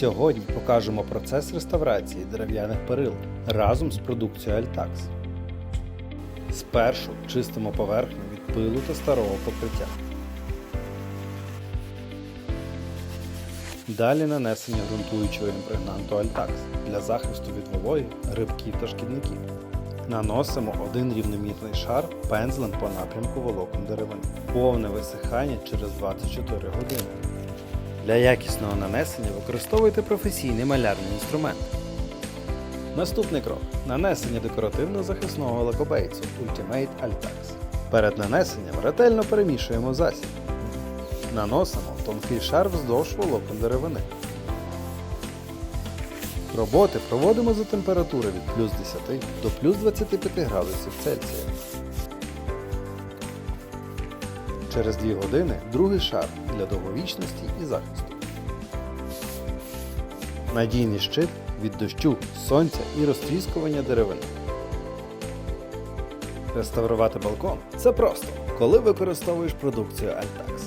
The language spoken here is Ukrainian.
Сьогодні покажемо процес реставрації дерев'яних перил разом з продукцією Altax. Спершу чистимо поверхню від пилу та старого покриття. Далі нанесення ґрунтуючого імпрегнанту Altax для захисту від вологи, грибків та шкідників. Наносимо один рівномірний шар пензлем по напрямку волокон деревини. Повне висихання через 24 години. Для якісного нанесення використовуйте професійний малярний інструмент. Наступний крок нанесення декоративно-захисного лакобейцу Ultimate Altax. Перед нанесенням ретельно перемішуємо засіб. Наносимо тонкий шар вздовж волокон деревини. Роботи проводимо за температури від плюс 10 до плюс 25 градусів Цельсія. Через 2 години другий шар для довговічності і захисту. Надійний щит від дощу, сонця і розтріскування деревини. Реставрувати балкон це просто, коли використовуєш продукцію Altax.